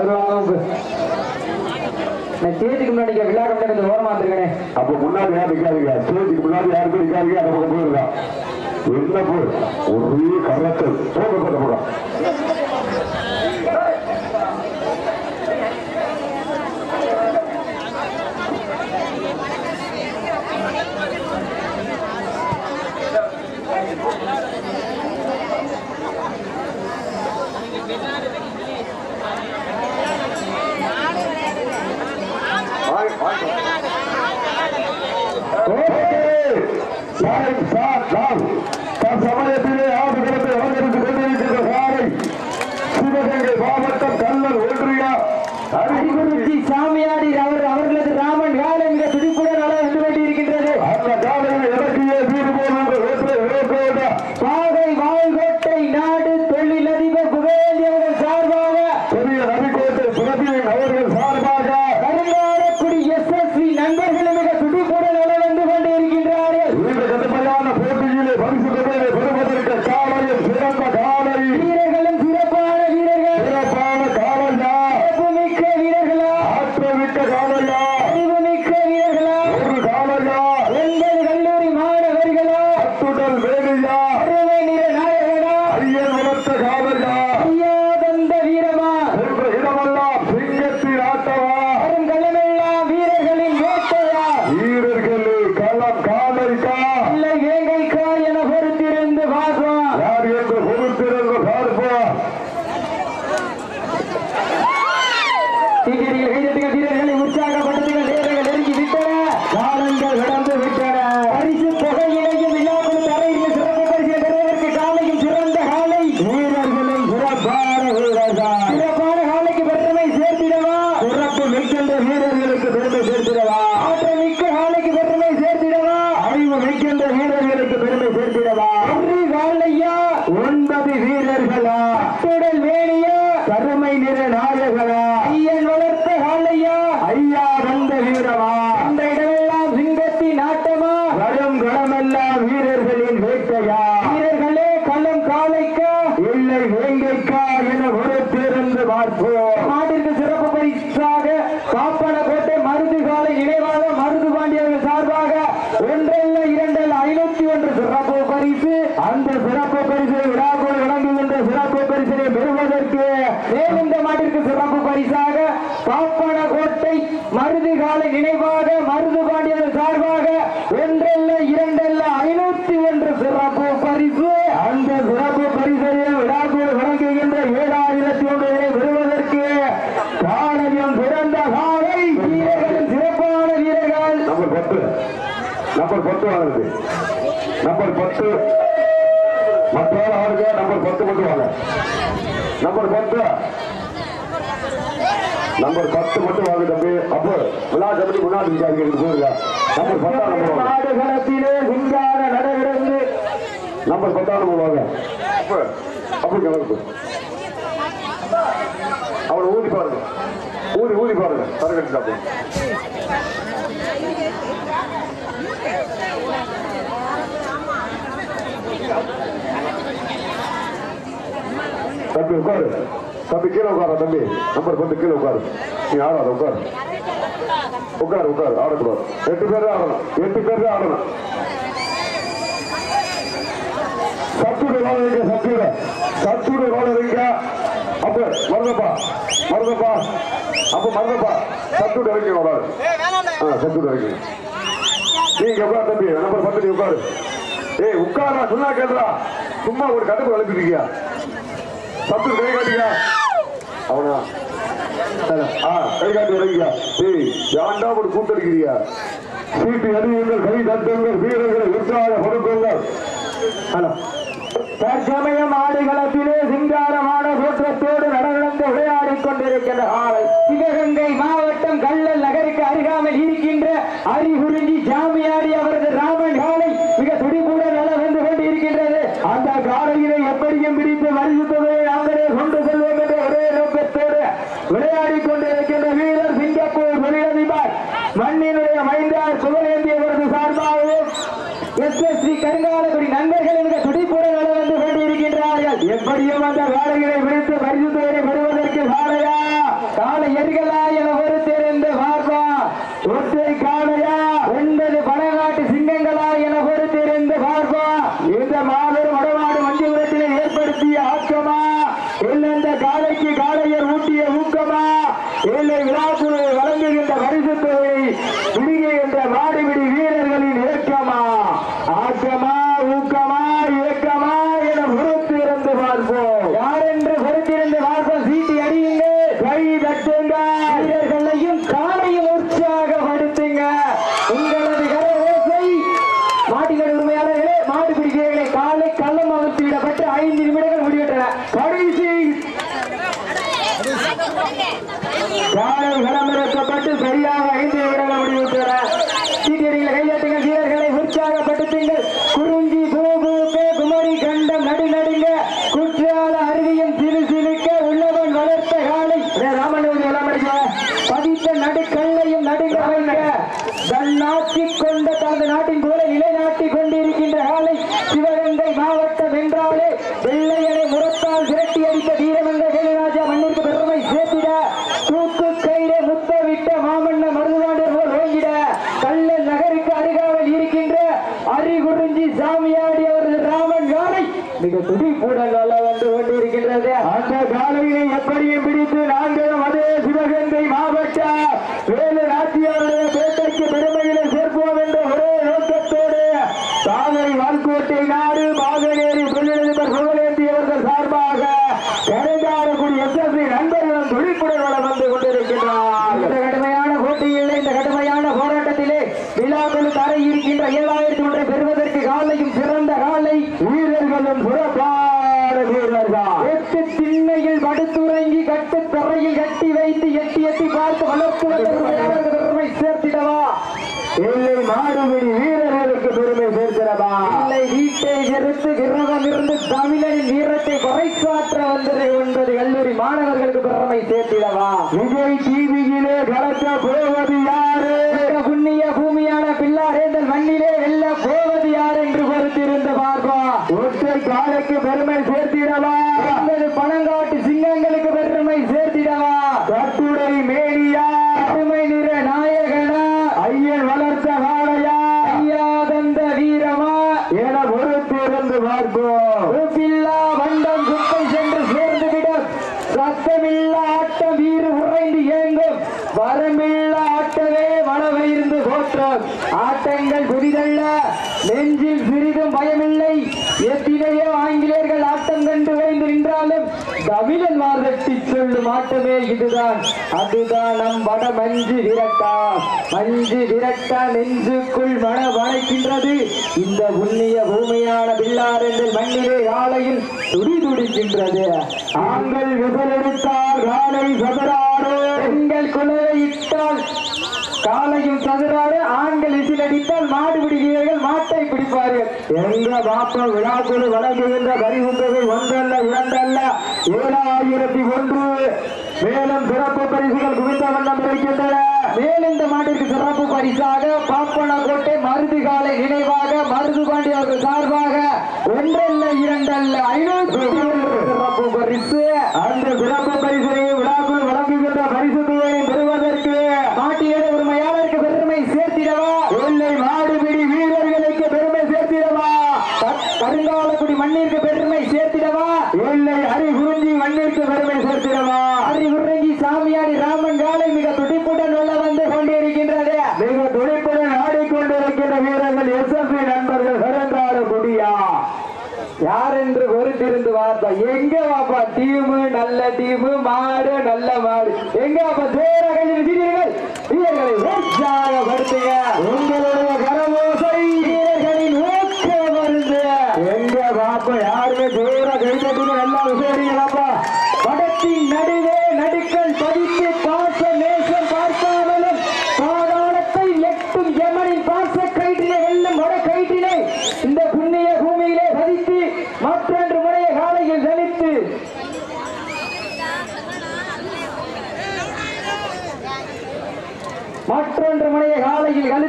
வருவாங்க நான் ஸ்டேஜுக்கு முன்னாடி விழா கம்பெனி கொஞ்சம் ஓரமா வந்துருக்கேனே. அப்ப முன்னாடி யாரும் நிக்காதீங்க? ஸ்டேஜுக்கு முன்னாடி யாருக்கும் நிக்காதீங்க? அந்த பக்கம் போயிருக்கா என்ன போய்? ஒரே கரத்தில் போக போக சமயத்திலே ஆடுகளத்தை அலங்கரித்துக் கொண்டிருக்கின்ற சாலை சிவகங்கை மாவட்டம் கல்லல் ஒன்றியா சாமியாடி அவர் அவர்களது ராமன் காலை மிக துடிப்புடன் நட வந்து கொண்டிருக்கின்றது அந்த காலையில் இலக்கிய வீடு என்ற வேற்றை வேற்றோட பாதை வாழ்கோட்டை நாடு தொழிலதிபர் புகழேந்தி அவர்கள் சார்பாக பெரிய அவர்கள் சார்பாக கருங்காரக்குடி எஸ்எஸ்வி நண்பர்கள் சிறப்பு பரிசாக காப்பன கோட்டை மருது கால நினைவாக மருது பாண்டியர் சார்பாக ஒன்றல்ல இரண்டல்ல ஐநூத்தி ஒன்று சிறப்பு பரிசு. அந்த சிறப்பு பரிசையை விழாக்கோடு வழங்குகின்ற ஏழாயிரத்தி ஒன்றினை பெறுவதற்கு காலையும் பிறந்த காலை. வீரர்கள் சிறப்பான வீரர்கள். நம்பர் பத்து. நம்பர் பத்து வாங்குது நம்பர் பத்து. மற்ற ஆளுங்க நம்பர் பத்து மட்டும் வாங்க. நம்பர் பத்து. நம்பர் பத்து மட்டும் வாங்க தம்பி. அப்போ விழா கமிட்டி முன்னாடி போயிருங்க நம்பர் பத்தாம் நம்பர் சிங்கார நடைபெறுந்து நம்பர் பத்தாம் நம்பர் வாங்க. அப்போ அப்படி கணக்கு அவனை ஊதி பாருங்க. ஊதி ஊதி பாருங்க. தரகட்டிட்டா போய் தம்பி உட்காரு. தம்பி கீழே உட்கார தம்பி. நம்பர் பத்து கீழே உட்காரு. நீ ஆடாத உட்காரு. உட்காரு உட்காரு. ஆடக்கூடாது. எட்டு பேர் ஆடணும். எட்டு பேர் ஆடணும். சத்துடு ரோடரிங்க சத்துடு. சத்துடு ரோடரிங்க அப்ப மருதப்பா. மருதப்பா. அப்ப மருதப்பா. சத்துடு இறக்கி விடாது ஆ சத்துடு இறக்கி நீங்க உட்கார் தம்பி. நம்பர் பத்து நீ உட்காரு. ஏய் உட்காரா சொன்னா கேளுடா. சும்மா ஒரு கடுப்பு அனுப்பிட்டீங்க சத்து கை காட்டுங்க. அவனா? ஆ இறங்கியா ஏய் ஏன்டா ஒரு கூட்டடிக்கிறியா சீட்டு அடியுங்கள் கை தட்டுங்கள் வீரர்களை உற்சாகப்படுத்துங்கள் ஹலோ தற்சமயம் ஆடுகளத்திலே சிங்காரமான தோற்றத்தோடு நடந்து விளையாடிக் கொண்டிருக்கின்ற ஆளை சிவகங்கை மாவட்டம் கள்ளல் நகருக்கு அருகாமல் இருக்கின்ற அறிகுறிஞ்சி ஜாமியாடி அவரது ராமன் காலை மிக துடிப்புடன் நட வந்து கொண்டிருக்கின்றது. அந்த காலையினை எப்படியும் பிடித்து வலியுறுத்தவே நாங்களே கொண்டு செல்வோம் என்ற ஒரே நோக்கத்தோடு விளையாடிக் கொண்டிருக்கின்ற வீரர் சிங்கப்பூர் தொழிலதிபர் மண்ணினுடைய மைந்தார் சுகலேந்தியவரது சார்பாகவும் எஸ்எஸ்சி கருங்காலக்குடி நண்பர்கள் மிக துடிப்புடன் வந்து கொண்டிருக்கின்றார்கள். எப்படியும் அந்த காலையினை பிடித்து பரிசுத்தவரை மிக துடி நல்ல வந்து கொண்டிருக்கின்றது. அந்த காலையை எப்படியும் பிடித்து நாங்களும் அதே சிவகங்கை மாவட்ட வேலு நாச்சியாருடைய பேட்டைக்கு பெருமையிலே சேர்ப்போம் என்ற ஒரே நோக்கத்தோடு தாமரை வால்கோட்டை நாடு பாகநேரி தொழிலதிபர் சுகலேந்தி அவர்கள் சார்பாக கரைஞ்சாரக்குடி எஸ்எஸ்சி நண்பர்களும் துடிப்புடன் வளம் வந்து கொண்டிருக்கின்றார் இந்த கடுமையான போட்டியிலே இந்த கடுமையான போராட்டத்திலே விழாக்கள் தர இருக்கின்ற ஏழாயிரத்தி ஒன்றை பெறுவதற்கு காலையும் சிறந்த காலை வீரர்களும் சிறப்பான வீரர்கள் எட்டு திண்ணையில் படுத்துறங்கி தரையில் கட்டி வைத்து எட்டி எட்டி பார்த்து பெருமை சேர்த்திடவா? இல்லை மாடுபிடி வீரர்களுக்கு பெருமை சேர்த்திடவா இல்லை வீட்டை நிறுத்து விரதம் இருந்து தமிழனின் வீரத்தை பறைசாற்ற வந்தது என்பது கல்லூரி மாணவர்களுக்கு பெருமை சேர்த்திடவா? விஜய் டிவியிலே கலக்க போவது யாரு? புண்ணிய பூமியான பில்லாரேந்தல் மண்ணிலே வெல்ல போவது இதுதான் அதுதான் நம் வட மஞ்சு விரட்டா. மஞ்சு விரட்டா நெஞ்சுக்குள் மன வளைக்கின்றது. இந்த புண்ணிய பூமியான பில்லாரெந்தில் மண்ணிலே ஆலையில் துடி துடிக்கின்றது. ஆண்கள் விபலெடுத்தால் காலை சதுராடு பெண்கள் குலவை இட்டால் காலையும் சதுராறு. ஆண்கள் இசிலடித்தால் மாடு பிடிக்கிறீர்கள் மாட்டை பிடிப்பார்கள். எங்க பாப்ப விழாக்குழு வழங்குகின்ற பரிசுத்தொகை ஒன்றல்ல இரண்டல்ல. ஏழாயிரத்தி ஒன்று. மேலும் சிறப்பு பரிசுகள் குவிந்த வண்ணம் இருக்கின்றன. மேலும் இந்த மாட்டிற்கு சிறப்பு பரிசாக பாப்பனக்கோட்டை மருது காலை நினைவாக மருது பாண்டி அவர்கள் சார்பாக ஒன்றல்ல இரண்டல்ல ஐநூத்தி சிறப்பு பரிசு அந்த சிறப்பு பரிசை விழாக்குழு வழங்குகின்ற பரிசு தொகையை பெறுவதற்கு மாட்டியட உரிமையாளருக்கு பெருமை சேர்த்திடவா இல்லை மாடுபிடி வீரர்களுக்கு பெருமை சேர்த்திடவா க- கருங்காலக்குடி மண்ணிற்கு பெருமை சேர்த்திடவா இல்லை ஹரிகுருஞ்சி மண்ணிற்கு பெருமை சேர்த்திடவா ஹரிகுருஞ்சி சாமியாடி ராமன் காலை மிக துடிப்புடன் உள்ள வந்து கொண்டிருக்கின்றது மிக துடிப்புடன் ஆடிக்கொண்டிருக்கின்ற வீரர்கள் எஸ் எஸ் நண்பர்கள் கருங்கால குடியா யார் இருந்து பொறுத்திருந்து எங்க வாப்பா? டீமு நல்ல டீமு மாடு நல்ல மாடு எங்க வாப்பா? ஜோர கையில் வீரர்களை உற்சாகப்படுத்துங்க. உங்களுடைய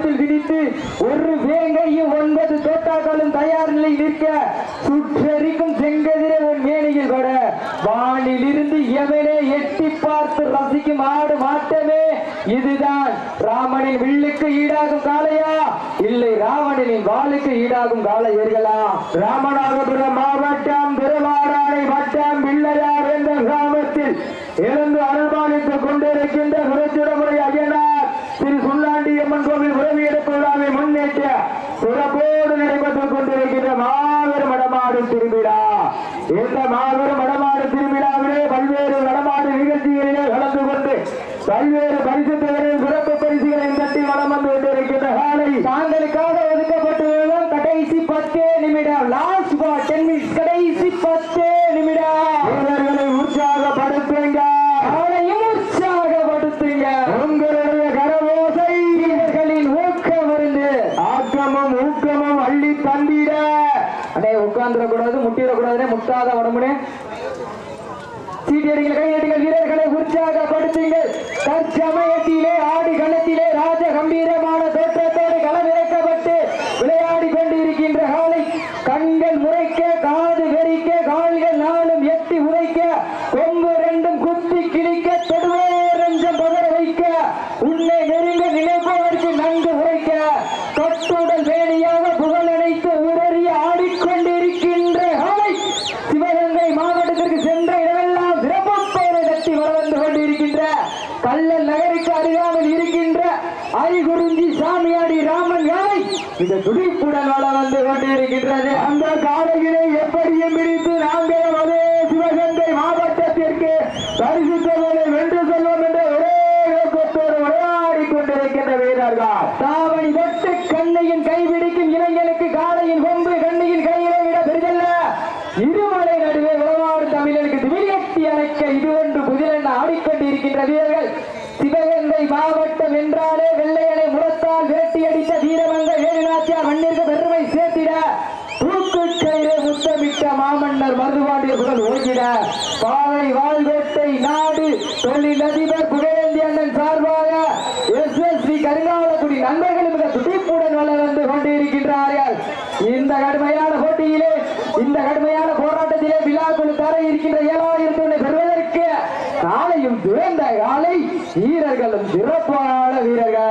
காலையில் கழுத்தில் விதித்து ஒரு வேங்கையும் ஒன்பது தோட்டாக்களும் தயார் நிலையில் நிற்க சுற்றறிக்கும் செங்கதிரை உன் மேனையில் பட வானில் இருந்து எவனே எட்டி பார்த்து ரசிக்கும் ஆடு மாட்டமே. இதுதான் ராமனின் வில்லுக்கு ஈடாகும் காளையா? இல்லை ராவணனின் வாளுக்கு ஈடாகும் காளையர்களா? ராமநாதபுரம் மாவட்டம் ஸ்ரீ கருங்காவலக்குடி நண்பர்கள் மிக துடிப்புடன் வள வந்து கொண்டு இந்த கடுமையான போட்டியிலே இந்த கடுமையான போராட்டத்திலே விழாக்குழு தர இருக்கின்ற ஏழாயிரத்தி ஒன்றை பெறுவதற்கு நாளையும் துறந்த காலை வீரர்களும் சிறப்பான வீரர்கள்.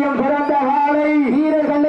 வீரம் பிறந்த காலை வீரர்கள்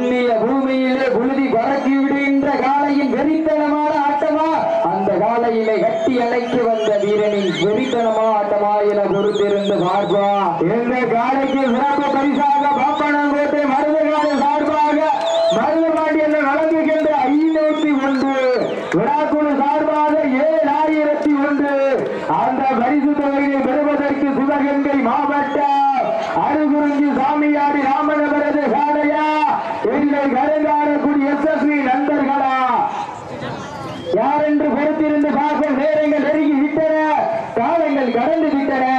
புண்ணிய பூமியிலே புழுதி பறக்கி விடுகின்ற காளையின் வெறித்தனமான ஆட்டமா? அந்த காலையிலே கட்டி அழைத்து வந்த வீரனின் வெறித்தனமா ஆட்டமா என பொறுத்திருந்து பார்ப்பா எந்த காலைக்கு invitaré